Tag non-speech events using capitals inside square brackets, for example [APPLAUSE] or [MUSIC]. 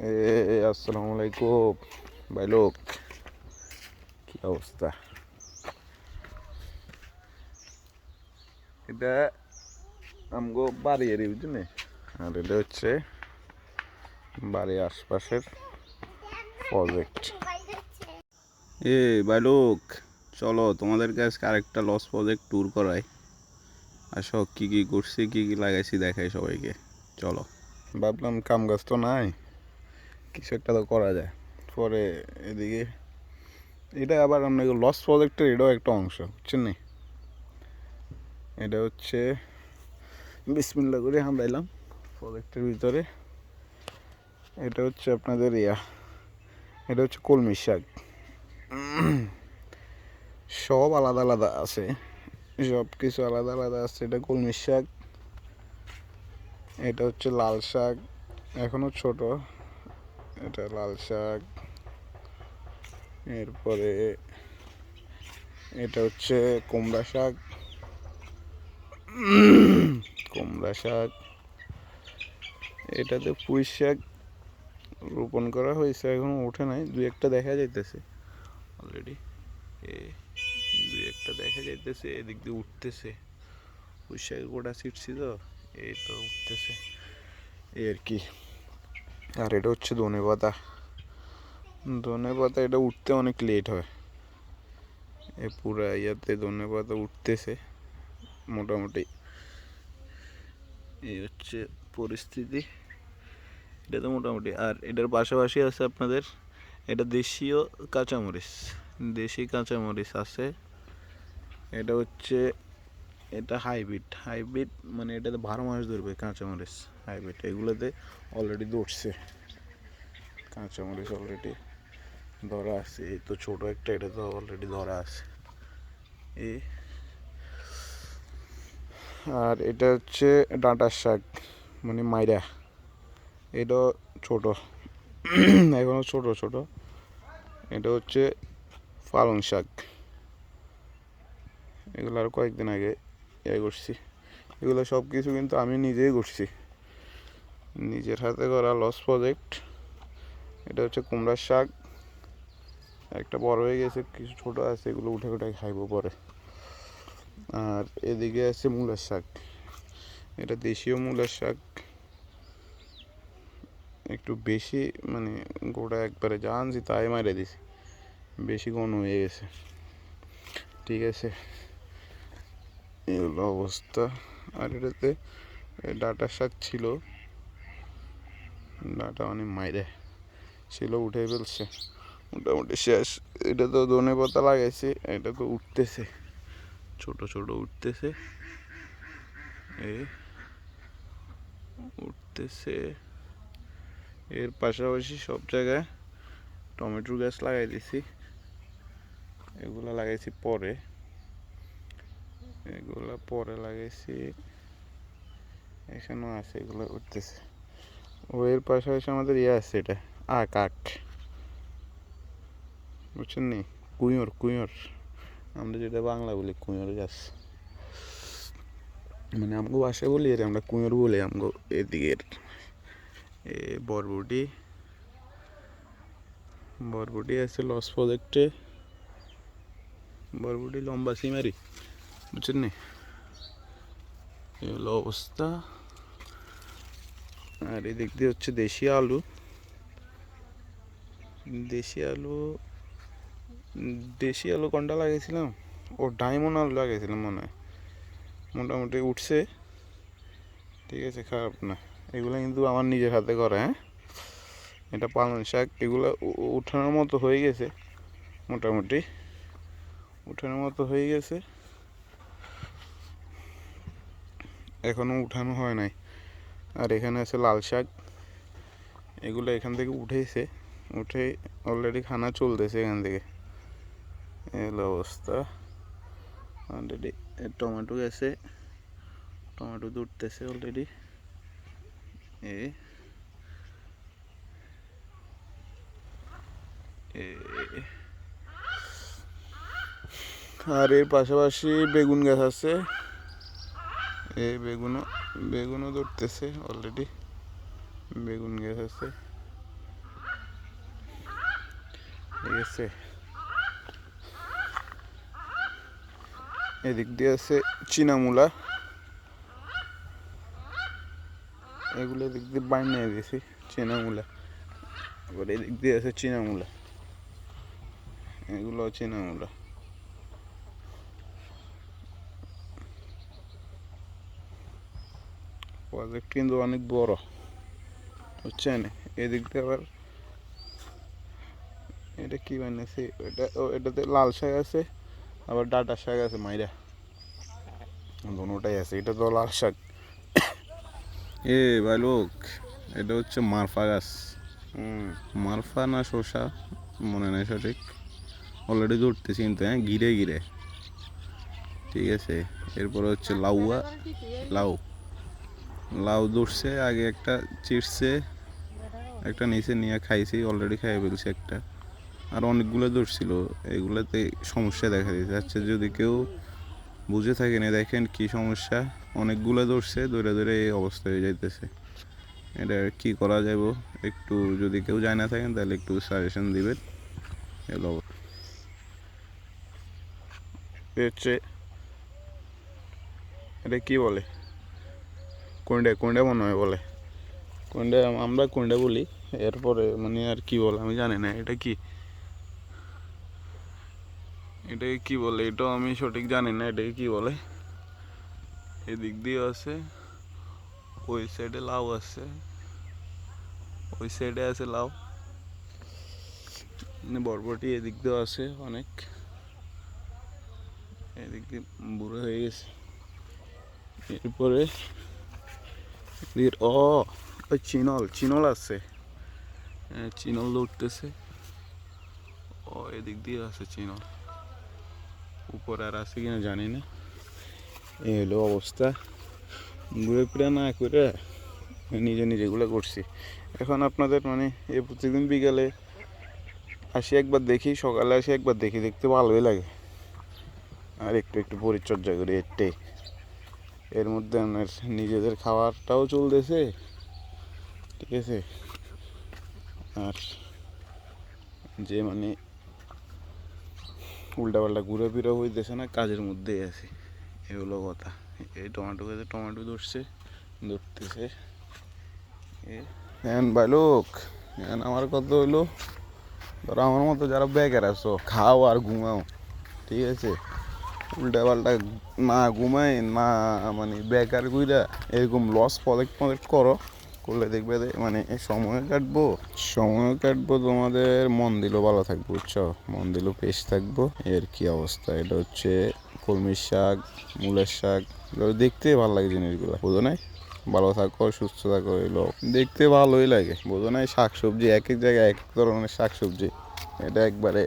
এ আসসালামু আলাইকুম। ভাই লোক, কি অবস্থা? এটা আমগো বাড়ি এর, বুঝলি? আর এটা হচ্ছে বাড়ির আশপাশের প্রজেক্ট এ, ভাই লোক, চলো তোমাদেরকে আজকে আরেকটা লস প্রজেক্ট ট্যুর করাই। আসো, কি কি করছি, কি কি লাগাইছি দেখাই সবাইকে। চলো। ভাবলাম কাম গাছ তো নাই। কিছু একটা তো করা যায়। পরে এদিকে, এটা আবার আমরা লস প্রজেক্টের এটাও একটা অংশ, বুঝছেন নি? এটা হচ্ছে বিসমিল্লা করে আমরা এলাম প্রজেক্টের ভিতরে। এটা হচ্ছে আপনাদের ইয়া, এটা হচ্ছে কলমি শাক। সব আলাদা আলাদা আছে, সব কিছু আলাদা আলাদা আছে। এটা কলমি শাক, এটা হচ্ছে লাল শাক এখনও ছোট। এটা লাল শাক। এরপরে এটা হচ্ছে কুমড়া শাক। কুমড়া শাক। এটাতে পুঁই শাক রোপণ করা হয়েছে, এখনও ওঠে নাই। দুই একটা দেখা যাইতেছে অলরেডি এ, দুই একটা দেখা যাইতেছে, এদিক দিয়ে উঠতেছে। পুঁই শাক গোটা ছিটছি তো, এই তো উঠতেছে। এই আর কি। আর এটা হচ্ছে ধনে পাতা। ধনে পাতা এটা উঠতে অনেক লেট হয়। এ পুরা ইয়াতে ধনে পাতা উঠতেছে মোটামুটি। এই হচ্ছে পরিস্থিতি। এটা তো মোটামুটি। আর এটার পাশাপাশি আছে আপনাদের, এটা দেশীয় কাঁচামরিচ। দেশি কাঁচামরিচ আছে। এটা হচ্ছে এটা হাইব্রিড। হাইব্রিড মানে এটাতে বারো মাস ধরবে কাঁচামরিচ হাইব্রিড, এগুলোতে অলরেডি ধরছে। কাঁচামরিচ অলরেডি ধরা আছে। এই তো ছোট একটা, এটা তো অলরেডি ধরা আছে। এই আর এটা হচ্ছে ডাঁটার শাক মানে মাইরা। এটা ছোট। এখনও ছোট ছোট। এটা হচ্ছে পালং শাক। এগুলো আর কয়েকদিন আগে ইয়ে করছি। এগুলো সব কিছু কিন্তু আমি নিজেই করছি। নিজের হাতে করা লস প্রজেক্ট এটা হচ্ছে কুমড়ার শাক। একটা বড় হয়ে গেছে, কিছু ছোট আছে, এগুলো উঠে উঠে খাইবো পরে। আর এদিকে আছে মূলার শাক। এটা দেশীয় মূলার শাক। একটু বেশি মানে গোটা একবারে যা আনছি তাই মারে দিছি। বেশি ঘন হয়ে গেছে। ঠিক আছে? এই হলো অবস্থা। আর এটাতে ডাটা শাক ছিল। ডাটা অনেক মাইরে ছিল, উঠে ফেলছে। মোটামুটি শেষ। এটা তো ধনে পাতা লাগাইছে, এটা তো উঠতেছে। ছোট ছোট উঠতেছে। এই উঠতেছে। এর পাশাপাশি সব জায়গায় টমেটোর গাছ লাগাই দিছি। এগুলো লাগাইছি পরে। এগুলো পরে লাগাইছি। এখানেও আছে, এগুলো উঠতেছে। ও এর পাশাপাশি আমাদের ইয়ে আছে এটা, আখ আখ। বুঝছেন নি? কুঁয়োর কুঁয়োর। আমরা যেটা বাংলা বলি, কুঁয়োর গাছ। মানে আমগো ভাষায় বলি এর, আমরা কুঁয়োর বলি আমগো এদিকের। এ বরবটি। বরবটি আছে লস প্রজেক্টে। বরবটি লম্বা সিমারি। বুঝছেন নি এই অবস্থা আর এদিক দিয়ে হচ্ছে দেশি আলু দেশি আলু দেশি আলু কোনটা লাগিয়েছিলাম ও ডায়মন্ড আলু লাগিয়েছিলাম মনে হয় মোটামুটি উঠছে ঠিক আছে খারাপ না এগুলো কিন্তু আমার নিজের হাতে করে হ্যাঁ এটা পালং শাক এগুলো উঠানোর মতো হয়ে গেছে মোটামুটি উঠানোর মতো হয়ে গেছে এখনও উঠানো হয় নাই। আর এখানে আছে লাল শাক। এগুলো এখান থেকে উঠেছে। উঠে অলরেডি খানা চলতেছে এখান থেকে। এই হলো অবস্থা অলরেডি টমেটো গেছে। টমেটো উঠতেছে অলরেডি এই। আর এর পাশাপাশি বেগুন গাছ আছে। এই বেগুনও বেগুনও ধরতেছে অলরেডি বেগুন গাছ আছে ঠিক এদিক দিয়ে আছে চীনামূলা এগুলো এদিক দিয়ে বাইন নিয়ে দিয়েছি চীনামূলা এবার এদিক দিয়ে আছে চীনামূলা এগুলো চীনামূলা প্রজেক্ট কিন্তু অনেক বড় বুঝছেন? এদিক দিয়ে আবার এটা কি বানিয়েছে? এটা ও এটাতে লাল শাক আছে আবার ডাটা শাক আছে মাইরা। দুটাই আছে এটা তো লাল শাক। [COUGHS] এ ভাই লোক এটা হচ্ছে মারফা গাছ। মারফা না শসা? মনে নেই সঠিক। অলরেডি ধরতেছি কিন্তু হ্যাঁ ঘিরে ঘিরে। ঠিক আছে এরপরে হচ্ছে লাউয়া লাউ। লাউ ধরছে, আগে একটা চিড়ছে একটা নিচে নিয়ে খাইছি অলরেডি খাইয়ে ফেলছি একটা। আর অনেকগুলো ধরছিল, এগুলোতে সমস্যা দেখা দিয়েছে। আচ্ছা যদি কেউ বুঝে থাকেন দেখেন কি সমস্যা। অনেকগুলো ধরছে, ধরে ধরে এই অবস্থা হয়ে যাইতেছে। এটা কি করা যাব একটু যদি কেউ জানা থাকেন, তাহলে একটু সাজেশন দিবেন। এলো হচ্ছে, এটা কি বলে? কোনটা কোনটা মনে হয় বলে। কোনটা আমরা কোনটা বলি, এরপরে মানে আর কি বলে আমি জানি না, এটা কি? এটাকে কি বলে? এটাও আমি সঠিক জানি না এটাকে কি বলে? এদিক দিয়ে আছে, ওই সাইডে লাউ আছে, ওই সাইডে আছে লাউ। মানে বরবটি এদিক দিয়েও আছে অনেক। এদিক দিয়ে বুড়ো হয়ে গেছে। এরপরে ও চিনল চিনল আছে। হ্যাঁ, চিনল উঠতেছে ও এদিক দিয়ে আছে চিনল। উপরে আর আছে কিনা জানি না। এই হলো অবস্থা। ঘুরে ফিরে না করে নিজে নিজেগুলো করছি। এখন আপনাদের মানে এ প্রতিদিন বিকালে আসি একবার দেখি সকালে আসি একবার দেখি দেখতে ভালোই লাগে। আর একটু একটু পরিচর্যা করি এটাই এর মধ্যে আমার নিজেদের খাবারটাও চলতেছে, ঠিক আছে? আর যে মানে উল্টাপাল্টা ঘুরে ফিরে হইতেছে না, কাজের মধ্যেই আছি। এগুলো কথা। এই টমেটো গাছে টমেটো ধরছে, ধরতেছে। হ্যাঁ ভাই লোক এখন আমার কথা হইল। ধরো আমার মতো যারা বেকার আছো, খাও আর ঘুমাও, ঠিক আছে? উল্টা পাল্টা না ঘুমাই, না মানে বেকার গুইরা এরকম লস প্রজেক্ট প্রজেক্ট করো। করলে দেখবে মানে সময় কাটবো সময় কাটবো, তোমাদের মন দিলেও ভালো থাকব, বুঝছ? মন দিলেও পেশ থাকব। এর কি অবস্থা? এটা হচ্ছে কলমির শাক, মূলের শাক। এগুলো দেখতে ভালো লাগে জিনিসগুলো, বুঝো নাই? ভালো থাকো, সুস্থ থাকো এগুলো দেখতে ভালোই লাগে, বুঝো নাই? শাক সবজি এক এক জায়গায় এক এক ধরনের শাক সবজি এটা একবারে